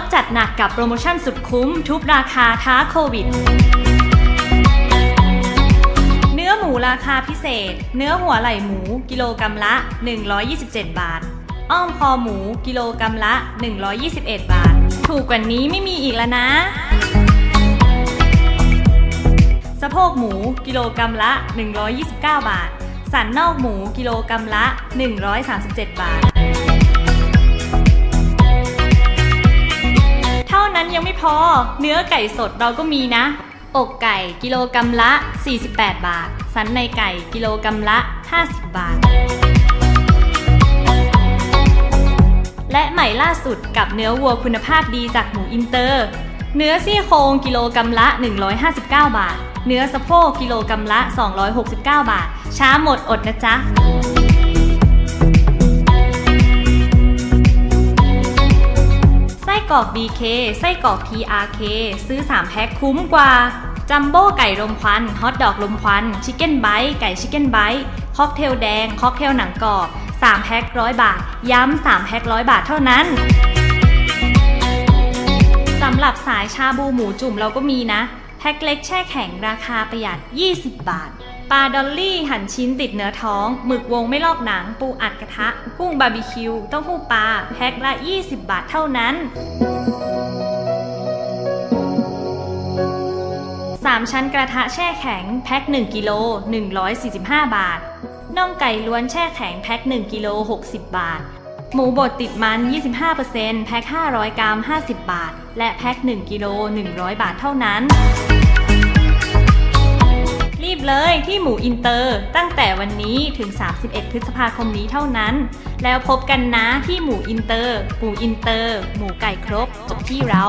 ดจัดหนักกับโปรโมชั่นสุดคุ้ม ทุบราคาท้าโควิด เนื้อหมูราคาพิเศษ เนื้อหัวไหล่หมู กิโลกรัมละ 127 บาท อ้อมคอหมู กิโลกรัมละ 121 บาท ถูกกว่านี้ไม่มีอีกแล้วนะ สะโพกหมู กิโลกรัมละ 129 บาท สันนอกหมู กิโลกรัมละ 137 บาท ยังไม่พอ เนื้อไก่สดเราก็มีนะ อกไก่กิโลกรัมละ 48 บาท สันในไก่กิโลกรัมละ 50 บาท และใหม่ล่าสุดกับเนื้อวัวคุณภาพดีจากหมูอินเตอร์ เนื้อซี่โครงกิโลกรัมละ 159 บาท เนื้อสะโพกกิโลกรัมละ 269 บาท ช้าหมดอดนะจ๊ะ กรอก BK ไส้กรอก PRK ซื้อ 3 แพ็คคุ้มกว่า จัมโบ้ไก่ลมควัน ฮอทดอกลมควัน ชิคเก้นไบต์ไก่ชิคเก้นไบต์ค็อกเทลแดง ค็อกเทลหนังกรอบ 3 แพ็คร้อยบาท ย้ำ 3 แพ็คร้อยบาทเท่านั้นสำหรับสายชาบูหมูจุ่มเราก็มีนะ แพ็คเล็กแช่แข็งราคาประหยัด 20 บาท ปลาดอลลี่หั่นชิ้นติดเนื้อท้อง หมึกวงไม่ลอกหนัง ปูอัดกระทะ กุ้งบาร์บีคิว เต้าหู้ปลา แพ็คละ 20 บาทเท่านั้น 3 ชั้นกระทะแช่แข็ง แพ็ค1กิโล 145 บาท น่องไก่ล้วนแช่แข็ง แพ็ค1กิโล 60 บาท หมูบดติดมัน 25%แพ็ค 500 กรัม 50 บาท และแพ็ค1กิโล 100 บาทเท่านั้น หมูอินเตอร์ ตั้งแต่วันนี้ถึง 31 พฤษภาคมนี้เท่านั้น แล้วพบกันนะที่หมูอินเตอร์ หมูอินเตอร์ หมูไก่ครบจบที่เรา